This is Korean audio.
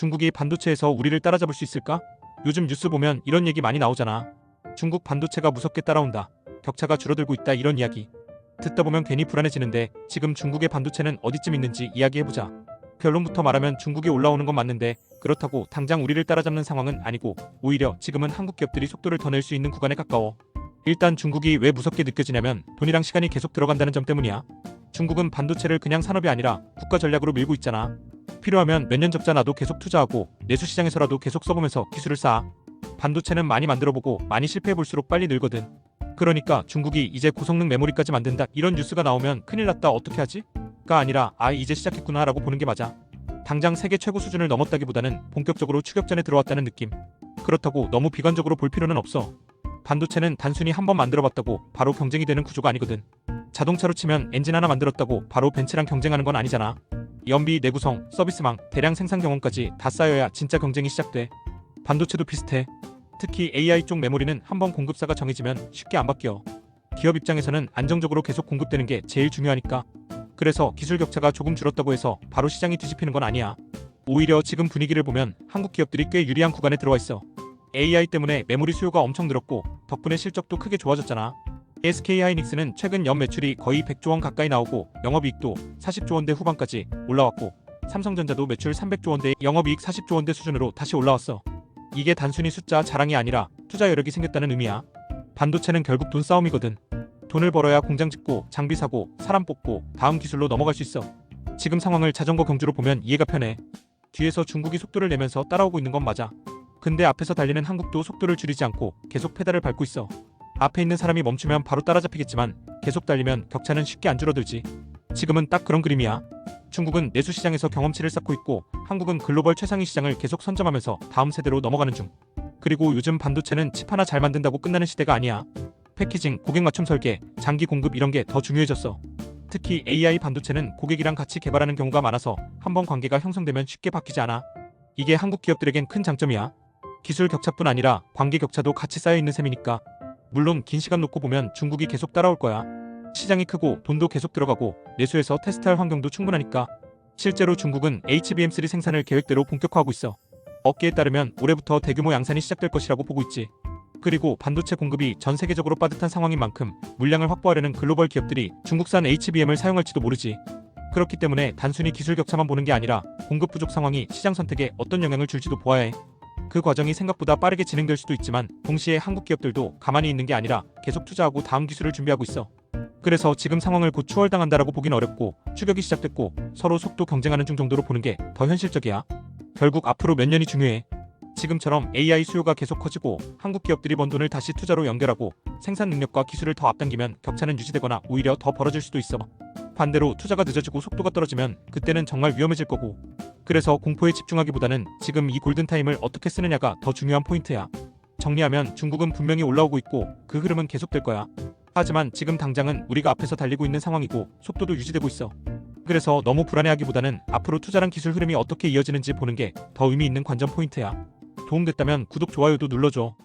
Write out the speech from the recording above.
중국이 반도체에서 우리를 따라잡을 수 있을까? 요즘 뉴스 보면 이런 얘기 많이 나오잖아. 중국 반도체가 무섭게 따라온다. 격차가 줄어들고 있다 이런 이야기. 듣다 보면 괜히 불안해지는데 지금 중국의 반도체는 어디쯤 있는지 이야기해보자. 결론부터 말하면 중국이 올라오는 건 맞는데 그렇다고 당장 우리를 따라잡는 상황은 아니고 오히려 지금은 한국 기업들이 속도를 더 낼 수 있는 구간에 가까워. 일단 중국이 왜 무섭게 느껴지냐면 돈이랑 시간이 계속 들어간다는 점 때문이야. 중국은 반도체를 그냥 산업이 아니라 국가 전략으로 밀고 있잖아. 필요하면 몇 년 적자 나도 계속 투자하고 내수 시장에서라도 계속 써보면서 기술을 쌓아. 반도체는 많이 만들어보고 많이 실패해볼수록 빨리 늘거든. 그러니까 중국이 이제 고성능 메모리까지 만든다 이런 뉴스가 나오면 큰일 났다 어떻게 하지? 가 아니라 아 이제 시작했구나 라고 보는 게 맞아. 당장 세계 최고 수준을 넘었다기보다는 본격적으로 추격전에 들어왔다는 느낌. 그렇다고 너무 비관적으로 볼 필요는 없어. 반도체는 단순히 한 번 만들어봤다고 바로 경쟁이 되는 구조가 아니거든. 자동차로 치면 엔진 하나 만들었다고 바로 벤츠랑 경쟁하는 건 아니잖아. 연비, 내구성, 서비스망, 대량 생산 경험까지 다 쌓여야 진짜 경쟁이 시작돼. 반도체도 비슷해. 특히 AI 쪽 메모리는 한번 공급사가 정해지면 쉽게 안 바뀌어. 기업 입장에서는 안정적으로 계속 공급되는 게 제일 중요하니까. 그래서 기술 격차가 조금 줄었다고 해서 바로 시장이 뒤집히는 건 아니야. 오히려 지금 분위기를 보면 한국 기업들이 꽤 유리한 구간에 들어와 있어. AI 때문에 메모리 수요가 엄청 늘었고 덕분에 실적도 크게 좋아졌잖아. SK 하이닉스는 최근 연 매출이 거의 100조 원 가까이 나오고 영업이익도 40조 원대 후반까지 올라왔고 삼성전자도 매출 300조 원대 영업이익 40조 원대 수준으로 다시 올라왔어. 이게 단순히 숫자 자랑이 아니라 투자 여력이 생겼다는 의미야. 반도체는 결국 돈 싸움이거든. 돈을 벌어야 공장 짓고 장비 사고 사람 뽑고 다음 기술로 넘어갈 수 있어. 지금 상황을 자전거 경주로 보면 이해가 편해. 뒤에서 중국이 속도를 내면서 따라오고 있는 건 맞아. 근데 앞에서 달리는 한국도 속도를 줄이지 않고 계속 페달을 밟고 있어. 앞에 있는 사람이 멈추면 바로 따라잡히겠지만 계속 달리면 격차는 쉽게 안 줄어들지. 지금은 딱 그런 그림이야. 중국은 내수 시장에서 경험치를 쌓고 있고 한국은 글로벌 최상위 시장을 계속 선점하면서 다음 세대로 넘어가는 중. 그리고 요즘 반도체는 칩 하나 잘 만든다고 끝나는 시대가 아니야. 패키징, 고객 맞춤 설계, 장기 공급 이런 게 더 중요해졌어. 특히 AI 반도체는 고객이랑 같이 개발하는 경우가 많아서 한번 관계가 형성되면 쉽게 바뀌지 않아. 이게 한국 기업들에겐 큰 장점이야. 기술 격차뿐 아니라 관계 격차도 같이 쌓여 있는 셈이니까. 물론 긴 시간 놓고 보면 중국이 계속 따라올 거야. 시장이 크고 돈도 계속 들어가고 내수에서 테스트할 환경도 충분하니까. 실제로 중국은 HBM3 생산을 계획대로 본격화하고 있어. 업계에 따르면 올해부터 대규모 양산이 시작될 것이라고 보고 있지. 그리고 반도체 공급이 전 세계적으로 빠듯한 상황인 만큼 물량을 확보하려는 글로벌 기업들이 중국산 HBM을 사용할지도 모르지. 그렇기 때문에 단순히 기술 격차만 보는 게 아니라 공급 부족 상황이 시장 선택에 어떤 영향을 줄지도 보아야 해. 그 과정이 생각보다 빠르게 진행될 수도 있지만 동시에 한국 기업들도 가만히 있는 게 아니라 계속 투자하고 다음 기술을 준비하고 있어. 그래서 지금 상황을 곧 추월당한다라고 보긴 어렵고 추격이 시작됐고 서로 속도 경쟁하는 중 정도로 보는 게 더 현실적이야. 결국 앞으로 몇 년이 중요해. 지금처럼 AI 수요가 계속 커지고 한국 기업들이 번 돈을 다시 투자로 연결하고 생산 능력과 기술을 더 앞당기면 격차는 유지되거나 오히려 더 벌어질 수도 있어. 반대로 투자가 늦어지고 속도가 떨어지면 그때는 정말 위험해질 거고. 그래서 공포에 집중하기보다는 지금 이 골든타임을 어떻게 쓰느냐가 더 중요한 포인트야. 정리하면 중국은 분명히 올라오고 있고 그 흐름은 계속될 거야. 하지만 지금 당장은 우리가 앞에서 달리고 있는 상황이고 속도도 유지되고 있어. 그래서 너무 불안해하기보다는 앞으로 투자랑 기술 흐름이 어떻게 이어지는지 보는 게 더 의미 있는 관전 포인트야. 도움됐다면 구독, 좋아요도 눌러줘.